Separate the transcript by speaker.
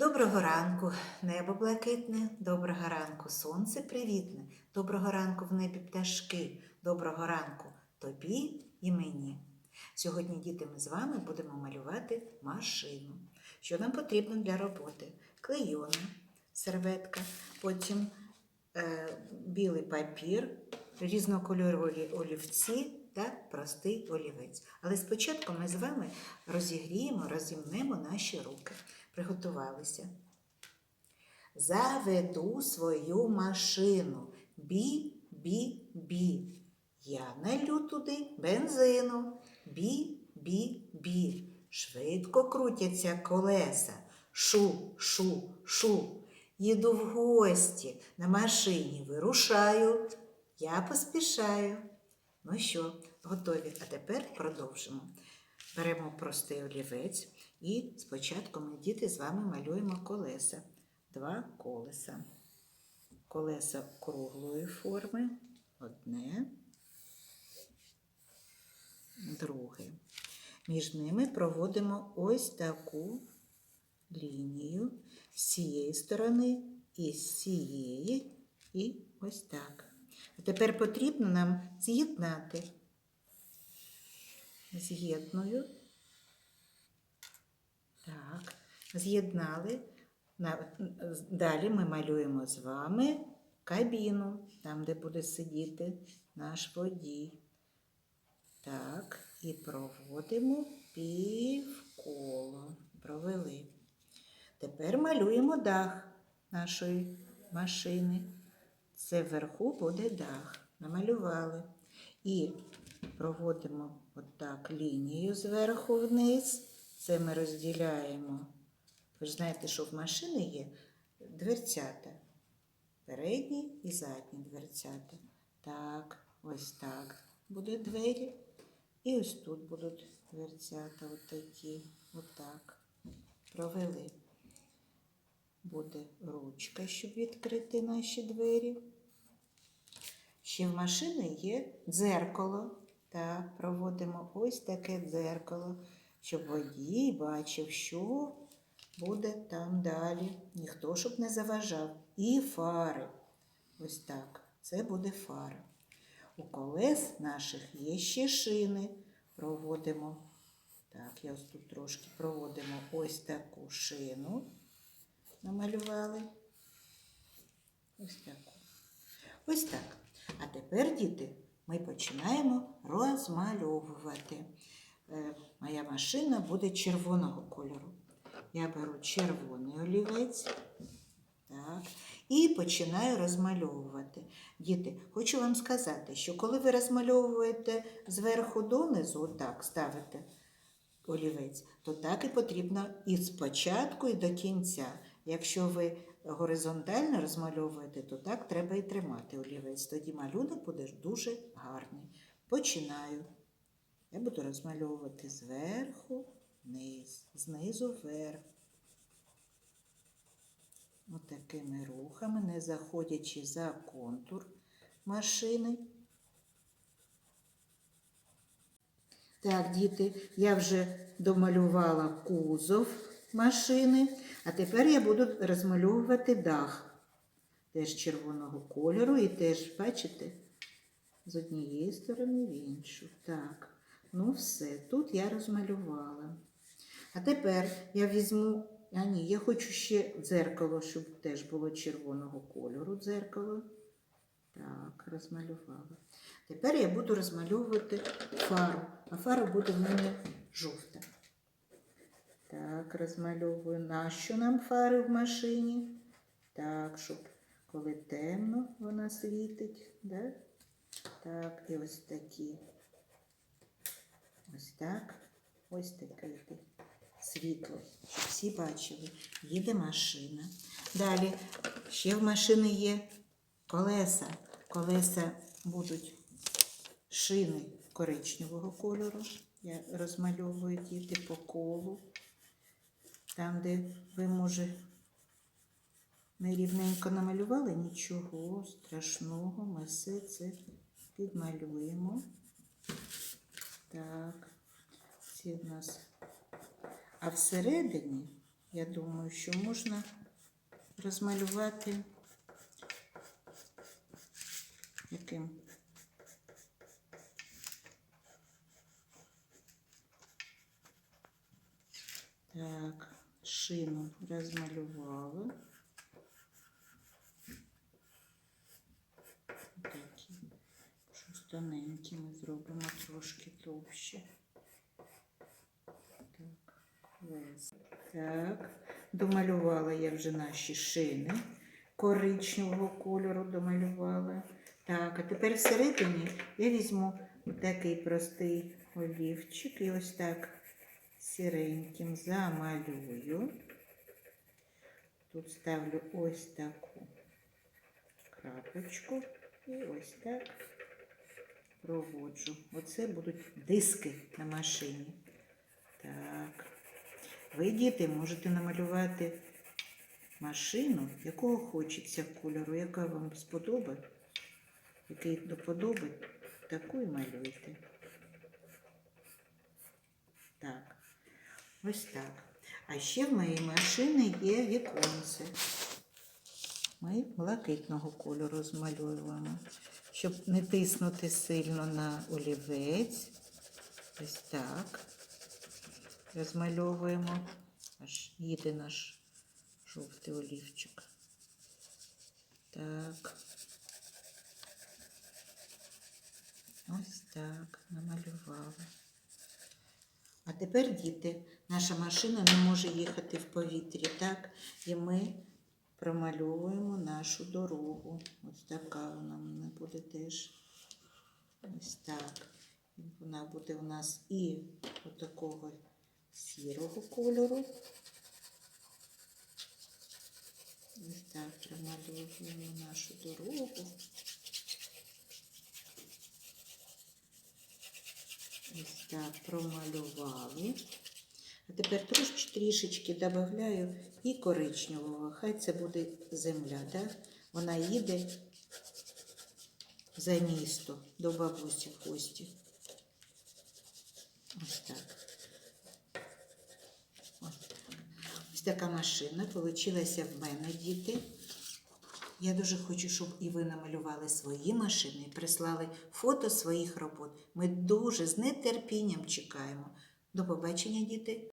Speaker 1: Доброго ранку, небо блакитне, доброго ранку, сонце привітне, доброго ранку в небі пташки, доброго ранку тобі і мені. Сьогодні, діти, ми з вами будемо малювати машину. Що нам потрібно для роботи? Клейона, серветка, потім е, білий папір, різнокольорові олівці та простий олівець. Але спочатку ми з вами розігріємо, розімнемо наші руки. Приготувалися. Заведу свою машину. Бі, бі, бі. Я налю туди бензину. Бі, бі, бі. Швидко крутяться колеса. Шу, шу, шу. Їду в гості на машині вирушаю. Я поспішаю. Ну що, готові? А тепер продовжимо. Беремо простий олівець і спочатку ми, діти, з вами малюємо колеса. Два колеса. Колеса круглої форми. Одне, друге. Між ними проводимо ось таку лінію з цієї сторони і з цієї, і ось так. А тепер потрібно нам з'єднати. З'єдную. Так, з'єднали. Далі ми малюємо з вами кабіну, там, де буде сидіти наш водій. Так, і проводимо півколо. Провели. Тепер малюємо дах нашої машини. Це вверху буде дах. Намалювали. І проводимо отак лінію зверху вниз. Це ми розділяємо. Ви ж знаєте, що в машини є дверцята. Передні і задні дверцята. Так, ось так буде двері. І ось тут будуть дверцята отакі. Отак. Провели. Буде ручка, щоб відкрити наші двері. Ще в машини є дзеркало. Так, проводимо ось таке дзеркало, щоб водій бачив, що буде там далі. Ніхто щоб не заважав. І фари. Ось так. Це буде фара. У колес наших є ще шини. Проводимо. Так, я ось тут трошки проводимо ось таку шину. Намалювали. Ось таку. Ось так. А тепер, діти, ми починаємо розмальовувати. Е, Моя машина буде червоного кольору. Я беру червоний олівець. Так. І починаю розмальовувати. Діти, хочу вам сказати, що коли ви розмальовуєте зверху донизу, отак ставите олівець, то так і потрібно і спочатку, і до кінця. Якщо ви горизонтально розмальовуєте, то так треба і тримати олівець. Тоді малюнок буде дуже гарний. Починаю. Я буду розмальовувати зверху вниз, знизу вверх. Отакими рухами, не заходячи за контур машини. Так, діти, я вже домалювала кузов машини, а тепер я буду розмальовувати дах. Теж червоного кольору і теж, бачите, з однієї сторони в іншу. Так, ну все, тут я розмалювала. А тепер я візьму, а ні, я хочу ще дзеркало, щоб теж було червоного кольору дзеркало. Так, розмалювала. Тепер я буду розмальовувати фару, а фара буде в мене жовта. Так, розмальовую. Нащо нам фари в машині? Так, щоб коли темно вона світить. Да? Так, і ось такі. Ось так. Ось таке світло. Всі бачили. Їде машина. Далі ще в машини є колеса. Колеса будуть шини коричневого кольору. Я розмальовую діти по колу. Там, де ви, може, нерівненько намалювали, нічого страшного, ми все це підмалюємо. Так, ці в нас. А всередині я думаю, що можна розмалювати яким. Так, шину розмалювали. Такі. Щось тоненькі ми зробимо трошки товще. Так. Так, домалювала я вже наші шини. Коричневого кольору домалювала. Так, а тепер всередині я візьму такий простий олівчик і ось так сіреньким замалюю. Тут ставлю ось таку крапочку і ось так проводжу. Оце будуть диски на машині. Так. Ви, діти, можете намалювати машину, якого хочеться кольору, яка вам сподобає, який до подоби, таку і малюйте. Так, ось так. А ще в моїй машини є віконце. Ми блакитного кольору змалюємо, щоб не тиснути сильно на олівець. Ось так. Розмальовуємо. Аж їде наш жовтий олівчик. Так. Ось так, намалювали. А тепер, діти, наша машина не може їхати в повітрі, так? І ми промальовуємо нашу дорогу. Ось така вона мене буде теж. Ось так. Вона буде у нас і отакого сірого кольору. Ось так промальовуємо нашу дорогу. Ось так промалювали. А тепер трошки трішечки додаю і коричневого. Хай це буде земля, так? Вона їде за місто до бабусі в гості. Ось так. Ось так. Ось така машина получилася в мене, діти. Я дуже хочу, щоб і ви намалювали свої машини і прислали фото своїх робот. Ми дуже з нетерпінням чекаємо. До побачення, діти!